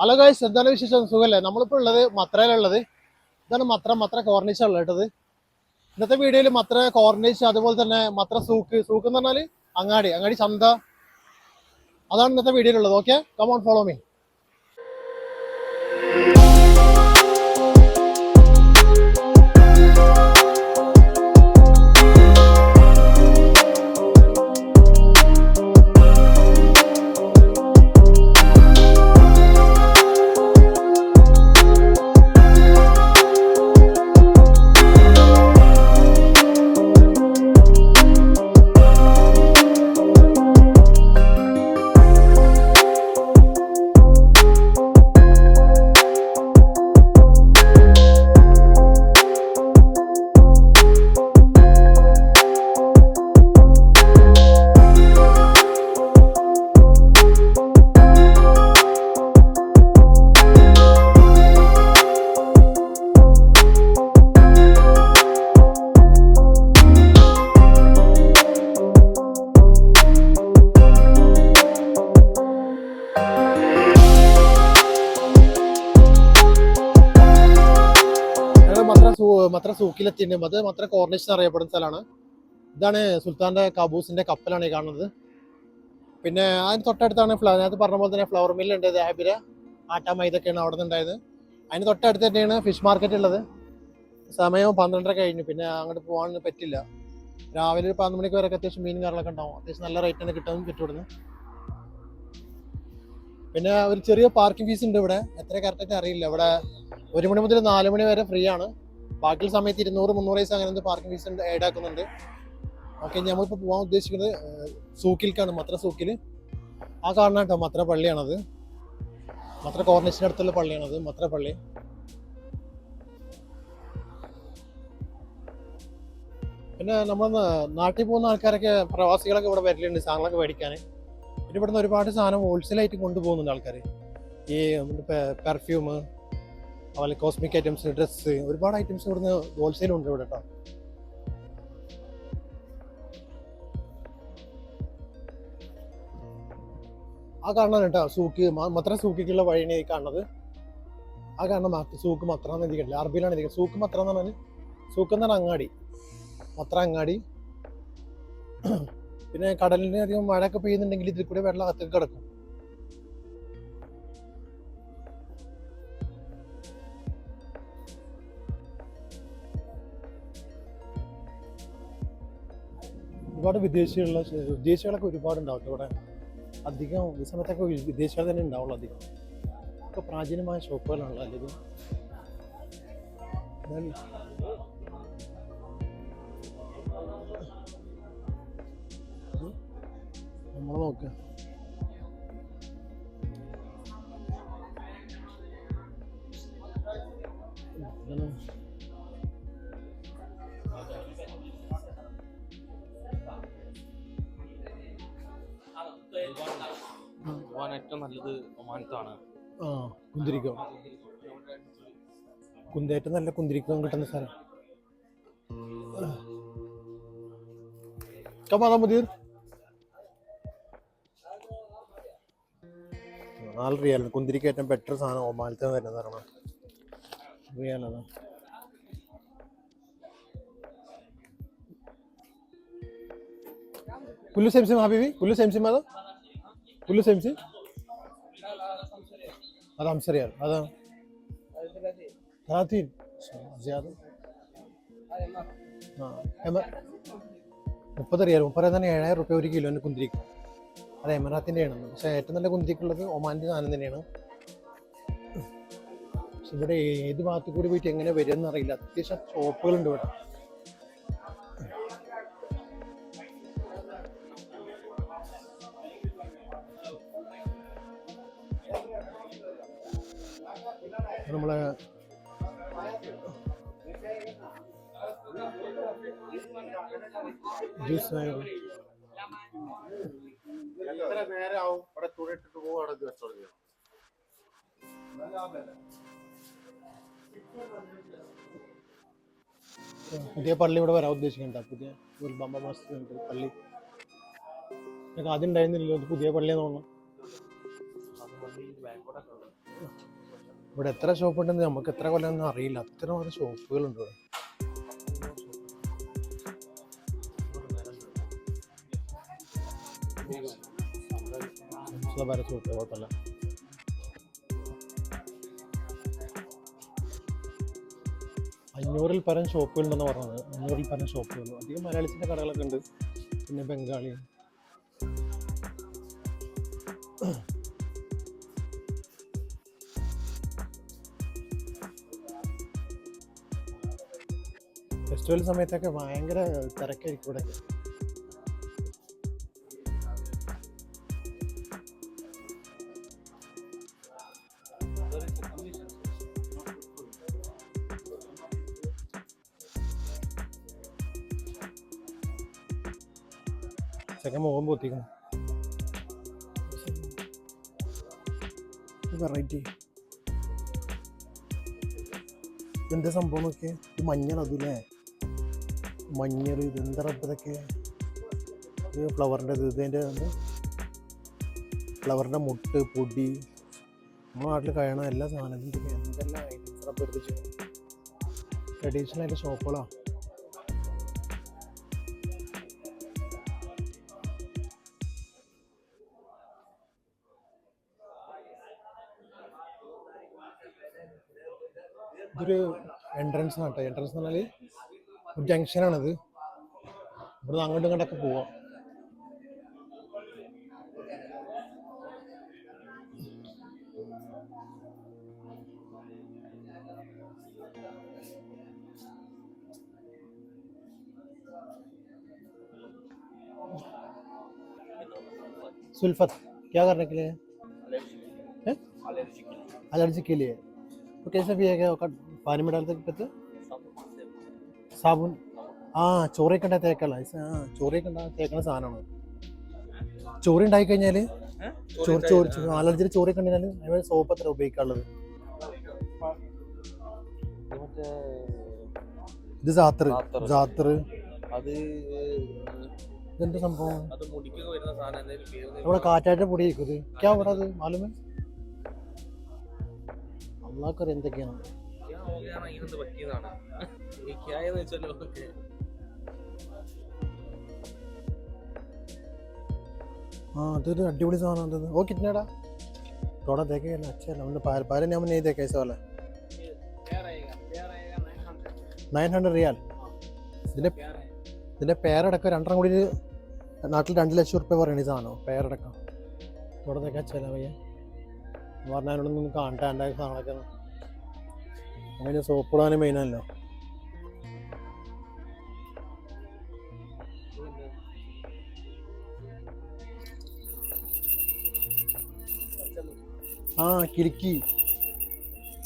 Hello guys എന്താണ് വിശേഷം? സുഖല്ലേ? നമ്മളിപ്പോൾ ഉള്ളത് മത്രയിലുള്ളത് ഇതാണ് മത്ര മത്ര ഉള്ളത് കേട്ടത്. ഇന്നത്തെ വീഡിയോയിൽ മത്ര കോർണിച്ച് അതുപോലെ തന്നെ മത്ര സൂക്ക്. സൂക്ക് എന്ന് പറഞ്ഞാൽ അങ്ങാടി അങ്ങാടി ചന്ത. അതാണ് ഇന്നത്തെ വീഡിയോയിലുള്ളത് okay come on follow me Mutrah സൂക്കിലെത്തിയിട്ടുണ്ട്. അത് മത്ര കോർണിഷൻ അറിയപ്പെടുന്ന സ്ഥലമാണ്. ഇതാണ് സുൽത്താന്റെ കാബൂസിന്റെ കപ്പലാണ് ഈ കാണുന്നത്. പിന്നെ അതിന് തൊട്ടടുത്താണ് ഫ്ലവർ നേരത്തെ പറഞ്ഞ പോലെ തന്നെ ഫ്ലവർ മില്ല് ഉണ്ട് ദാഹബിര ആട്ട മൈതൊക്കെയാണ് അവിടെ നിന്ന് ഉണ്ടായത് അതിന് തൊട്ടടുത്ത് തന്നെയാണ് ഫിഷ് മാർക്കറ്റ് ഉള്ളത്. സമയം പന്ത്രണ്ടര കഴിഞ്ഞു പിന്നെ അങ്ങോട്ട് പോകാൻ പറ്റില്ല. രാവിലെ ഒരു പന്ത്രണ്ട് മണിക്ക് വരെയൊക്കെ അത്യാവശ്യം മീൻ കറികളൊക്കെ ഉണ്ടാവും. അത്യാവശ്യം നല്ല റേറ്റ് തന്നെ കിട്ടും കിട്ടും പിന്നെ ഒരു ചെറിയ പാർക്കിംഗ് ഫീസ് ഉണ്ട് ഇവിടെ. എത്ര കറക്റ്റായിട്ട് അറിയില്ല. ഇവിടെ ഒരു മണി മുതൽ നാല് മണി വരെ ഫ്രീ ആണ്. ബാക്കിയുള്ള സമയത്ത് ഇരുന്നൂറ് മുന്നൂറ് വയസ്സ് അങ്ങനെ പാർക്കിംഗ് ഫീസ് ആഡ് ആക്കുന്നുണ്ട്. ഓക്കെ നമ്മളിപ്പോൾ പോകാൻ ഉദ്ദേശിക്കുന്നത് സൂക്കിൽക്കാണ് മത്ര സൂക്കിൽ ആ കാണുന്ന കേട്ടോ മത്ര പള്ളിയാണത്. മത്ര കോർണേഷന്റെ അടുത്തുള്ള പള്ളിയാണത് മത്ര പള്ളി. പിന്നെ നമ്മൾ നാട്ടിൽ പോകുന്ന ആൾക്കാരൊക്കെ പ്രവാസികളൊക്കെ ഇവിടെ വരലുണ്ട് സാധനങ്ങളൊക്കെ മേടിക്കാൻ പിന്നെ ഇവിടുന്ന് ഒരുപാട് സാധനം ഹോൾസെയിലായിട്ട് കൊണ്ടുപോകുന്നുണ്ട് ആൾക്കാർ ഈ പെർഫ്യൂം അതുപോലെ കോസ്മിക് ഐറ്റംസ് ഡ്രസ്സ് ഒരുപാട് ഐറ്റംസ് ഇവിടുന്ന് ഹോൾസെയിൽ ഉണ്ട് ഇവിടെ കേട്ടോ ആ കാണാൻ കേട്ടോ സൂക്ക്. മാത്രം സൂക്കിക്കുള്ള വഴിയാണ് ഈ കാണുന്നത്. ആ കാണുന്ന സൂക്ക് മത്ര എന്ന് എഴുതിയിട്ടില്ല അറബിയിലാണ് എഴുതിയത് സൂക്ക് മാത്രം എന്ന് പറഞ്ഞാൽ സൂക്ക് എന്ന് പറഞ്ഞാൽ അങ്ങാടി. മത്ര അങ്ങാടി. പിന്നെ കടലിന് അധികം മഴയൊക്കെ പെയ്യുന്നുണ്ടെങ്കിൽ ഇതിൽ കൂടെ വെള്ളം അകത്തേക്ക് കിടക്കും. ഒരുപാട് വിദേശികളുള്ള വിദേശികളൊക്കെ ഒരുപാട് ഉണ്ടാവും ഇവിടെ അധികം ഈ സമയത്തൊക്കെ വിദേശികൾ തന്നെ ഉണ്ടാവുള്ളൂ അധികം. ഒക്കെ പ്രാചീനമായ ഷോപ്പുകളാണല്ലോ അല്ലെങ്കിൽ നമ്മൾ നോക്കുക ആ കുന്തിരിക്കം. കുന്തേറ്റം നല്ല കുന്തിരിക്കം കിട്ടുന്ന സ്ഥലം കമാതാ മുതീർ നാല് റിയാൽ ഏറ്റവും ബെറ്റർ സാധനം ഒമാനത്തെ വരുന്നത് കാരണം റിയാലാണ്. കുല്ലു സെംസിം ഹാബിബി? പുല്ലു സെംസിം അതോ? പുല്ലു സെംസിം? आराम से यार आराम थर्टीन ज्यादा ആ മുപ്പത് റിയാൽ മുപ്പത് തന്നെ ഏഴായിരം റുപ്യ ഒരു കിലോന് കുന്തിരിക്ക്. അത് എമറാത്തിന്റെ ആണ്. പക്ഷേ ഏറ്റവും നല്ല കുന്തിരിക്കുള്ളത് ഒമാന്റെ സാധനം തന്നെയാണ്. പക്ഷെ ഇവിടെ ഏത് ഭാഗത്തു കൂടി പോയിട്ട് എങ്ങനെ വരുമെന്ന് അറിയില്ല. അത്യാവശ്യം ഷോപ്പുകളുണ്ട് ഇവിടെ. നമ്മളെ ജ്യൂസ് എത്ര നേരമാവും ഇവിടെ പുതിയ പള്ളി ഇവിടെ വരാൻ ഉദ്ദേശിക്കണ്ട പുതിയ ഒരു ബമ്പ മസ്ജിദ് ഉണ്ട് പള്ളി. ഞങ്ങൾക്ക് ആദ്യം ഉണ്ടായിരുന്നില്ലല്ലോ പുതിയ പള്ളിയെന്ന് തോന്നുന്നു. ഇവിടെ എത്ര ഷോപ്പ് ഉണ്ടെന്ന് നമുക്ക് എത്ര കൊല്ലം അറിയില്ല. അത്രമാത്രം ഷോപ്പുകളുണ്ട് ഇവിടെ. ഉണ്ട് കുഴപ്പമില്ല. അഞ്ഞൂറിൽ പരം ഷോപ്പുകൾ ഉണ്ടെന്ന് പറഞ്ഞത്. അഞ്ഞൂറിൽ പരം ഷോപ്പുകൾ അധികം മലയാളത്തിന്റെ കടകളൊക്കെ ഉണ്ട്. പിന്നെ ബംഗാളി. ഫെസ്റ്റിവൽ സമയത്തൊക്കെ ഭയങ്കര തിരക്കായിരിക്കും ഇവിടെ. ചെക്കൻ മുഖം പൊത്തിക്കണം വെറൈറ്റി. എന്താ സംഭവം നോക്കിയേ? ഇത് മഞ്ഞൾ അതില്ലേ മഞ്ഞൾ ഇത് എന്താ ഇതൊക്കെ? ഇത് ഫ്ലവറിന്റെ ഇത് ഇതിന്റെ ഫ്ലവറിന്റെ മുട്ട് പൊടി. നമ്മുടെ നാട്ടിൽ കഴിയണ എല്ലാ സാധനത്തിനും എന്തെല്ലാം ഐറ്റംസ് റബ്ബ് എടുത്ത് ട്രഡീഷണൽ ആയിട്ട് ഷോപ്പുകളാണ് ഇതൊരു എൻട്രൻസ് ആണ് കേട്ടോ എൻട്രൻസ് എന്ന് പറഞ്ഞാൽ ഒരു ജംഗ്ഷനാണിത് ഇവിടുന്ന് അങ്ങോട്ടും ഇങ്ങോട്ടൊക്കെ പോവാം सुल्फत क्या करने के लिए है एलर्जी के लिए तो कैसे भी है क्या वो पानी में डालते पीते സാബുൻ. ആ ചോറി കണ്ട തേക്കല്ല ആ ചോറയൊക്കെ ഉണ്ടായി തേക്കണ സാധനമാണ്. ചോറി ഉണ്ടായി കഴിഞ്ഞാൽ ചോറ് ചോറ് അലർജിയുടെ ചോറി ഉണ്ടെങ്കിൽ അതിന് സോപ്പ് അത്ര ഉപയോഗിക്കാനുള്ളത്. ഇത് സാത്ര. ജാത്തർ അത് ഇതെന്താ സംഭവം? നമ്മുടെ കാറ്റായിട്ട് പൊടി ഇത്. ക്യാ ഇവിടെ അത് മാലുമേ? അള്ളാഹ്ക്കറിയാം എന്തൊക്കെയാണ്? ഹോഗയാണ് അതിനെന്ത് പറ്റിയതാണ് ഈ ക്യായെന്ന് വെച്ചാലോ ഒക്കെ हाँ तो तो अड्डी बड़ी सामान आता था वो कितने का थोड़ा देखे ना अच्छा है हमने पार पार नहीं नहीं देखा ऐसा वाला നയൻ ഹൺഡ്രഡ് റിയാൽ ഇതിന്റെ ഇതിന്റെ പേരടക്കം രണ്ടെണ്ണം കൂടി ഒരു നാട്ടിൽ രണ്ട് ലക്ഷം റുപ്യ പറയണ ഈ സാധനം പേരടക്കം ഇവിടെ നിൽക്കാൻ ചില പയ്യ പറഞ്ഞാൽ അതിനോട് നിന്ന് കാണട്ടെ എൻ്റെ സാധനമൊക്കെ അങ്ങനെ സോപ്പിടാനും മെയിനല്ലോ ആ കിലുക്കി.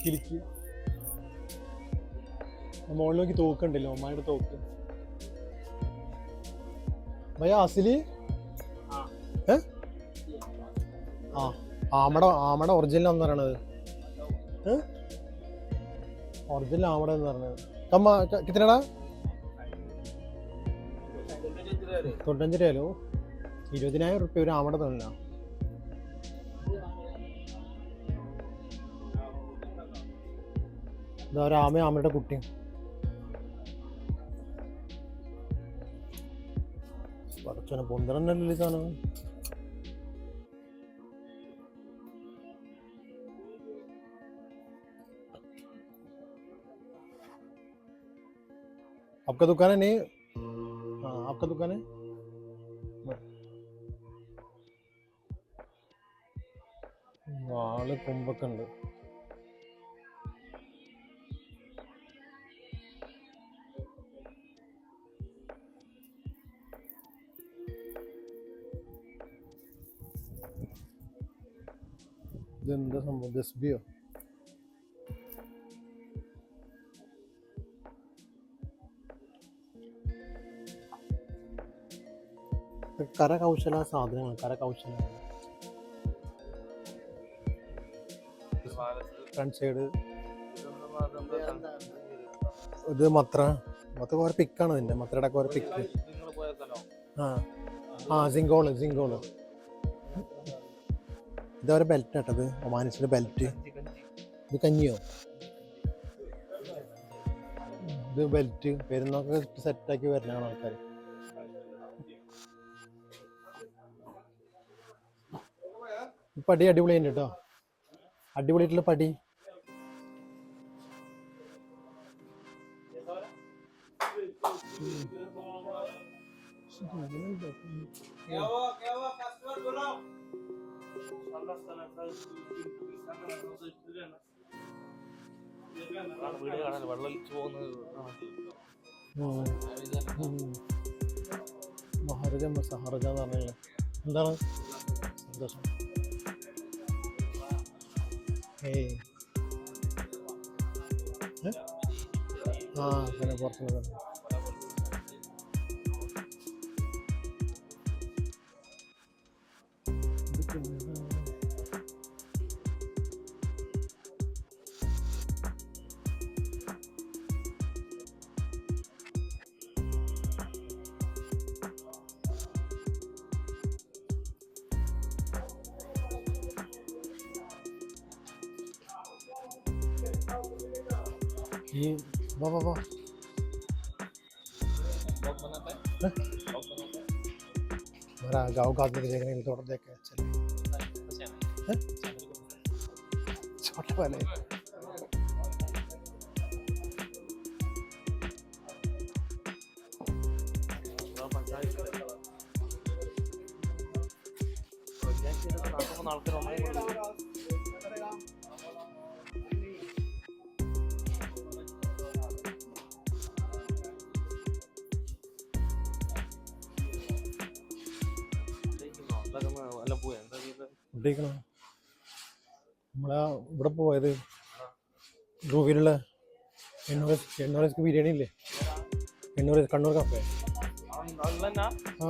കിലുക്കി. മോളിൽ നോക്കി തോക്കുണ്ടല്ലോ അമ്മായുടെ തോക്ക്. ഭയ അസിലി? ഏ? ആ ആമട ആമട ഒറിജിനൽ എന്ന് പറയണത്. ഒറിജിനൽ ആമട എന്ന് പറയണത്. കമ്മ കിത്തനടാ? തൊണ്ണൂറ്റഞ്ച് രൂപയല്ലോ ഇരുപതിനായിരം റുപ്യ ഒരു ആമട തോന്നില്ല. ഇതാ ഒരു ആമയും ആമയുടെ കുട്ടിയും പടച്ചോനെ പൊന്തറന്നല്ലേ ഈ സാധനം आपका दुकान है नहीं हाँ आपका दुकान है വാള് കൊമ്പൊക്കെ ഉണ്ട് ഇതെന്താ സംഭവം ദസ്ബിയോ ഇത് കരകൗശല സാധനങ്ങൾ കരകൗശല. Front side. ഇത് മത്ര. മത്ര കുറെ പിക്കാണ് ഇതിന്റെ മത്രയുടെ കുറെ പിക്ക് ആ. ആ സിങ്കോൾ സിങ്കോൾ ഇതവരെ ബെൽറ്റ് ആട്ടത് ഒമാനിസിന്റെ ബെൽറ്റ് ഇത് കഞ്ഞിയോ? ഇത് ബെൽറ്റ് പെരുന്നൊക്കെ സെറ്റാക്കി വരുന്നതാണ് ആൾക്കാർ പടി അടിപൊളിയുണ്ട് കേട്ടോ അടിപൊളിയായിട്ടുള്ള പടി. അതാണ് വീട് കാണാൻ വെള്ളം ഒലിച്ചു പോകുന്നത്. മഹാരജ സഹറജ എന്ന് പറഞ്ഞല്ലേ എന്താണ് സന്തോഷം ഏയ് ആ പിന്നെ പുറത്തുനിന്ന് തന്നെ. ഈ വാ വാ വാ हमारा गांव का आदमी देखने के लिए थोड़ा देख के चले छोटे वाले ആൾക്കാർ ചെയ്തത് നമ്മളാ ഇവിടെ പോയത് റൂവിലുള്ള എണ്ണൂറ് എണ്ണൂറ് ബിരിയാണി ഇല്ലേ എണ്ണൂറ് കണ്ണൂർ കപ്പേ ആ.